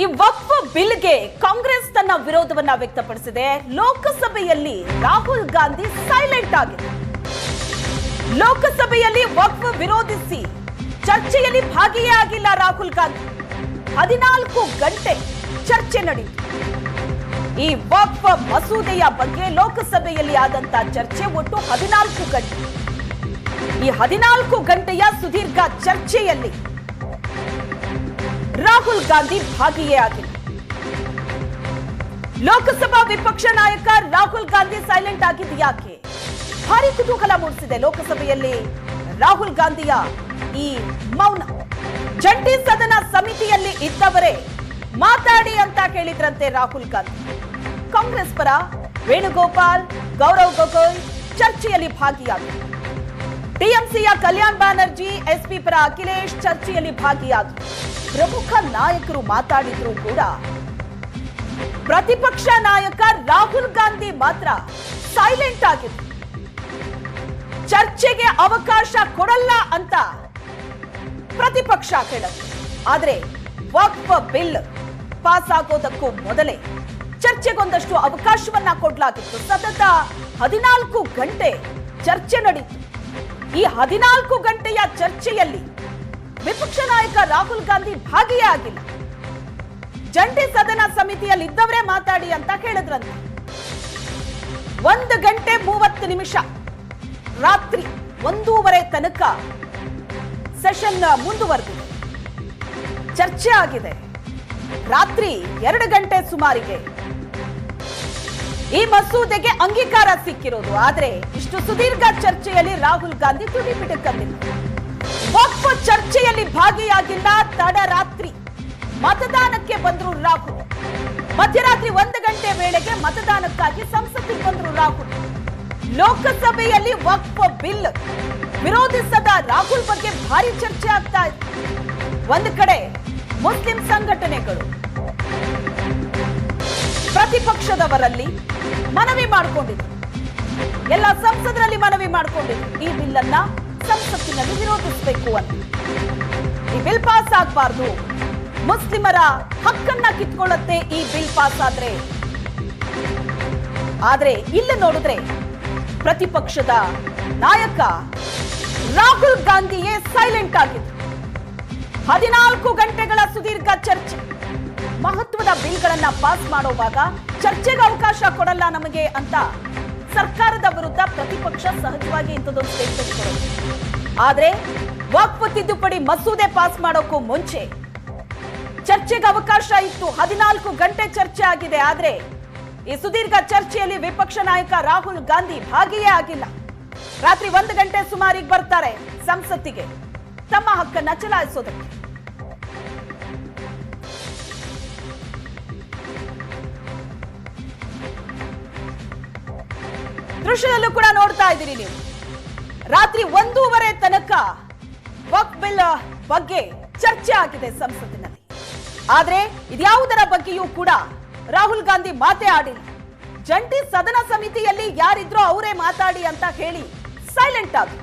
ಈ ವಕ್ಫ್ ಬಿಲ್ಗೆ ಕಾಂಗ್ರೆಸ್ ತನ್ನ ವಿರೋಧವನ್ನ ವ್ಯಕ್ತಪಡಿಸಿದೆ. ಲೋಕಸಭೆಯಲ್ಲಿ ರಾಹುಲ್ ಗಾಂಧಿ ಸೈಲೆಂಟ್ ಆಗಿದೆ. ಲೋಕಸಭೆಯಲ್ಲಿ ವಕ್ಫ್ ವಿರೋಧಿಸಿ ಚರ್ಚೆಯಲ್ಲಿ ಭಾಗಿಯೇ ಆಗಿಲ್ಲ ರಾಹುಲ್ ಗಾಂಧಿ. ಹದಿನಾಲ್ಕು ಗಂಟೆ ಚರ್ಚೆ ನಡೆಯಿತು. ಈ ವಕ್ಫ್ ಮಸೂದೆಯ ಬಗ್ಗೆ ಲೋಕಸಭೆಯಲ್ಲಿ ಆದಂತ ಚರ್ಚೆ ಒಟ್ಟು ಹದಿನಾಲ್ಕು ಗಂಟೆ. ಈ ಹದಿನಾಲ್ಕು ಗಂಟೆಯ ಸುದೀರ್ಘ ಚರ್ಚೆಯಲ್ಲಿ ರಾಹುಲ್ ಗಾಂಧಿ ಭಾಗಿಯೇ ಆಗಿಲ್ಲ. ಲೋಕಸಭಾ ವಿಪಕ್ಷ ನಾಯಕ ರಾಹುಲ್ ಗಾಂಧಿ ಸೈಲೆಂಟ್ ಆಗಿದ್ದು ಯಾಕೆ? ಭಾರಿ ಕುತೂಹಲ ಮೂಡಿಸಿದೆ ಲೋಕಸಭೆಯಲ್ಲಿ ರಾಹುಲ್ ಗಾಂಧಿಯ ಈ ಮೌನ. ಜಂಟಿ ಸದನ ಸಮಿತಿಯಲ್ಲಿ ಇದ್ದವರೇ ಮಾತಾಡಿ ಅಂತ ಕೇಳಿದ್ರಂತೆ ರಾಹುಲ್ ಗಾಂಧಿ. ಕಾಂಗ್ರೆಸ್ ಪರ ವೇಣುಗೋಪಾಲ್, ಗೌರವ್ ಗೊಗೊಯ್ ಚರ್ಚೆಯಲ್ಲಿ ಭಾಗಿಯಾದರು ಟಿಎಂಸಿಯ ಕಲ್ಯಾಣ್ ಬ್ಯಾನರ್ಜಿ, ಎಸ್ಪಿ ಪರ ಅಖಿಲೇಶ್ ಚರ್ಚೆಯಲ್ಲಿ ಭಾಗಿಯಾದರು. ಪ್ರಮುಖ ನಾಯಕರು ಮಾತಾಡಿದ್ರು ಕೂಡ ಪ್ರತಿಪಕ್ಷ ನಾಯಕ ರಾಹುಲ್ ಗಾಂಧಿ ಮಾತ್ರ ಸೈಲೆಂಟ್ ಆಗಿದ್ರು. ಚರ್ಚೆಗೆ ಅವಕಾಶ ಕೊಡಲ್ಲ ಅಂತ ಪ್ರತಿಪಕ್ಷ ಹೇಳುತ್ತೆ ಆದ್ರೆ ವಕ್ಫ ಬಿಲ್ ಪಾಸ್ ಆಗೋದಕ್ಕೂ ಮೊದಲೇ ಚರ್ಚೆಗೊಂದಷ್ಟು ಅವಕಾಶವನ್ನ ಕೊಡಲಾಗಿತ್ತು. ಸತತ ಹದಿನಾಲ್ಕು ಗಂಟೆ ಚರ್ಚೆ ನಡೀತು. ಈ ಹದಿನಾಲ್ಕು ಗಂಟೆಯ ಚರ್ಚೆಯಲ್ಲಿ ವಿಪಕ್ಷ ನಾಯಕ ರಾಹುಲ್ ಗಾಂಧಿ ಭಾಗಿಯೇ ಆಗಿಲ್ಲ ಜಂಟಿ ಸದನ ಸಮಿತಿಯಲ್ಲಿ ಇದ್ದವರೇ ಮಾತಾಡಿ ಅಂತ ಹೇಳಿದ್ರಂತೆ. ಒಂದು ಗಂಟೆ ಮೂವತ್ತು ನಿಮಿಷ, ರಾತ್ರಿ ಒಂದೂವರೆ ತನಕ ಸೆಷನ್ ಮುಂದುವರೆದಿದೆ. ಚರ್ಚೆ ಆಗಿದೆ. ರಾತ್ರಿ ಎರಡು ಗಂಟೆ ಸುಮಾರಿಗೆ ಈ ಮಸೂದೆಗೆ ಅಂಗೀಕಾರ ಸಿಕ್ಕಿರೋದು. ಆದ್ರೆ ಇಷ್ಟು ಸುದೀರ್ಘ ಚರ್ಚೆಯಲ್ಲಿ ರಾಹುಲ್ ಗಾಂಧಿ ತುಟಿ ಬಿಡುತ್ತಿಲ್ಲ ವಕ್ಫ್ ಚರ್ಚೆಯಲ್ಲಿ ಭಾಗಿಯಾಗಿಲ್ಲ, ತಡರಾತ್ರಿ. ಮತದಾನಕ್ಕೆ ಬಂದ್ರು ರಾಹುಲ್. ಮಧ್ಯರಾತ್ರಿ ಒಂದು ಗಂಟೆ ವೇಳೆಗೆ ಮತದಾನಕ್ಕಾಗಿ ಸಂಸತ್ತಿಗೆ ಬಂದ್ರು ರಾಹುಲ್. ಲೋಕಸಭೆಯಲ್ಲಿ ವಕ್ಫ್ ಬಿಲ್ ವಿರೋಧಿಸದ ರಾಹುಲ್ ಬಗ್ಗೆ ಭಾರಿ ಚರ್ಚೆ ಆಗ್ತಾ ಇತ್ತು ಒಂದು ಕಡೆ ಮುಸ್ಲಿಂ ಸಂಘಟನೆಗಳು ಪ್ರತಿಪಕ್ಷದವರಲ್ಲಿ ಮನವಿ ಮಾಡಿಕೊಂಡಿದ್ರು. ಎಲ್ಲ ಸಂಸದರಲ್ಲಿ ಮನವಿ ಮಾಡಿಕೊಂಡಿದ್ರು. ಈ ಬಿಲ್ ಅನ್ನ ಸಂಸತ್ತಿನಲ್ಲಿ ವಿರೋಧಿಸಬೇಕು ಅಂತ. ಈ ಬಿಲ್ ಪಾಸ್ ಆಗಬಾರ್ದು. ಮುಸ್ಲಿಮರ ಹಕ್ಕನ್ನ ಕಿತ್ಕೊಳ್ಳುತ್ತೆ ಈ ಬಿಲ್ ಪಾಸ್ ಆದ್ರೆ. ಆದ್ರೆ ಇಲ್ಲಿ ನೋಡಿದ್ರೆ ಪ್ರತಿಪಕ್ಷದ ನಾಯಕ ರಾಹುಲ್ ಗಾಂಧಿಯೇ ಸೈಲೆಂಟ್ ಆಗಿದ್ರು. ಹದಿನಾಲ್ಕು ಗಂಟೆಗಳ ಸುದೀರ್ಘ ಚರ್ಚೆ. ಮಹತ್ವದ ಬಿಲ್ಗಳನ್ನ ಪಾಸ್ ಮಾಡುವಾಗ ಚರ್ಚೆಗೆ ಅವಕಾಶ ಕೊಡಲ್ಲ ನಮಗೆ ಅಂತ ಸರ್ಕಾರದ ವಿರುದ್ಧ ಪ್ರತಿಪಕ್ಷ ಸಹಜವಾಗಿ ಇಂಥದ್ದೊಂದು ಸ್ಟೇಟ್ಮೆಂಟ್ ಕೊಡುತ್ತೆ ಆದ್ರೆ ವಕ್ಫ್ ತಿದ್ದುಪಡಿ ಮಸೂದೆ ಪಾಸ್ ಮಾಡೋಕ್ಕೂ ಮುಂಚೆ ಚರ್ಚೆಗೆ ಅವಕಾಶ ಇತ್ತು. ಹದಿನಾಲ್ಕು ಗಂಟೆ ಚರ್ಚೆ ಆಗಿದೆ. ಆದ್ರೆ ಈ ಸುದೀರ್ಘ ಚರ್ಚೆಯಲ್ಲಿ ವಿಪಕ್ಷ ನಾಯಕ ರಾಹುಲ್ ಗಾಂಧಿ ಭಾಗಿಯೇ ಆಗಿಲ್ಲ. ರಾತ್ರಿ ಒಂದು ಗಂಟೆ ಸುಮಾರಿಗೆ ಬರ್ತಾರೆ ಸಂಸತ್ತಿಗೆ. ತಮ್ಮ ಹಕ್ಕನ್ನ ಚಲಾಯಿಸೋದಕ್ಕೆ. ದೃಶ್ಯದಲ್ಲೂ ಕೂಡ ನೋಡ್ತಾ ಇದ್ದೀರಿ ನೀವು. ರಾತ್ರಿ ಒಂದೂವರೆ ತನಕ ವಕ್ ಬಿಲ್ ಬಗ್ಗೆ ಚರ್ಚೆ ಆಗಿದೆ ಸಂಸತ್ತಿನಲ್ಲಿ. ಆದ್ರೆ ಇದ್ಯಾವುದರ ಬಗ್ಗೆಯೂ ಕೂಡ ರಾಹುಲ್ ಗಾಂಧಿ ಮಾತೇ ಆಡಿಲ್ಲ. ಜಂಟಿ ಸದನ ಸಮಿತಿಯಲ್ಲಿ ಯಾರಿದ್ರೋ ಅವರೇ ಮಾತಾಡಿ ಅಂತ ಹೇಳಿ ಸೈಲೆಂಟ್ ಆಗಿ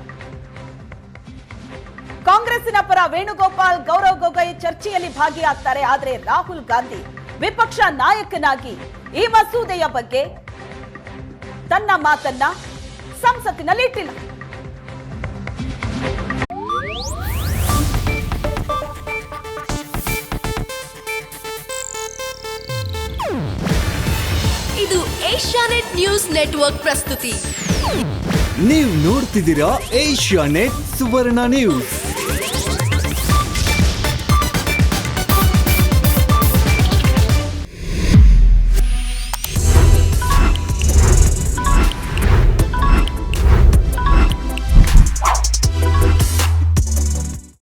ಕಾಂಗ್ರೆಸ್ಸಿನ ಪರ ವೇಣುಗೋಪಾಲ್, ಗೌರವ್ ಗೊಗೊಯ್ ಚರ್ಚೆಯಲ್ಲಿ ಭಾಗಿಯಾಗ್ತಾರೆ. ಆದ್ರೆ ರಾಹುಲ್ ಗಾಂಧಿ ವಿಪಕ್ಷ ನಾಯಕನಾಗಿ ಈ ಮಸೂದೆಯ ಬಗ್ಗೆ ತನ್ನ ಮಾತನ್ನ ಸಂಸತ್ತಿನಲ್ಲಿ ಇಟ್ಟಿಲ್ಲ. ಇದು ಏಷ್ಯಾನೆಟ್ ನ್ಯೂಸ್ ನೆಟ್ವರ್ಕ್ ಪ್ರಸ್ತುತಿ. ನೀವು ನೋಡ್ತಿದ್ದೀರಾ ಏಷ್ಯಾ ನೆಟ್ ಸುವರ್ಣ ನ್ಯೂಸ್.